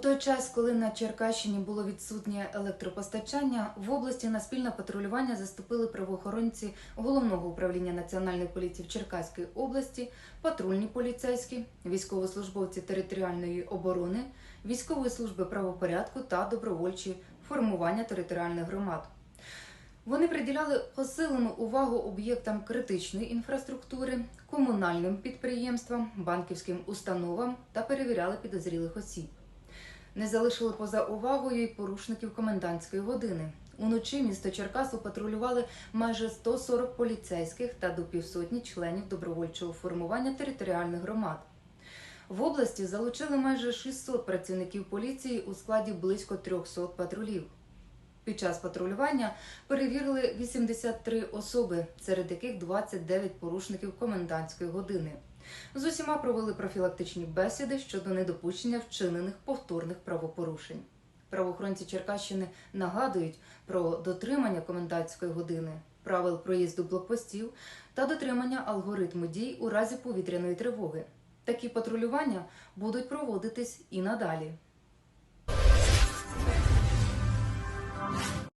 той час, коли на Черкащині було відсутнє електропостачання, в області на спільне патрулювання заступили правоохоронці головного управління національної поліції в Черкаській області, патрульні поліцейські, військовослужбовці територіальної оборони, військової служби правопорядку та добровольчі формування територіальних громад. Вони приділяли посилену увагу об'єктам критичної інфраструктури, комунальним підприємствам, банківським установам та перевіряли підозрілих осіб. Не залишили поза увагою й порушників комендантської години. Уночі місто Черкасу патрулювали майже 140 поліцейських та до півсотні членів добровольчого формування територіальних громад. В області залучили майже 600 працівників поліції у складі близько 300 патрулів. Під час патрулювання перевірили 83 особи, серед яких 29 порушників комендантської години. З усіма провели профілактичні бесіди щодо недопущення вчинених повторних правопорушень. Правоохоронці Черкащини нагадують про дотримання комендантської години, правил проїзду блокпостів та дотримання алгоритму дій у разі повітряної тривоги. Такі патрулювання будуть проводитись і надалі.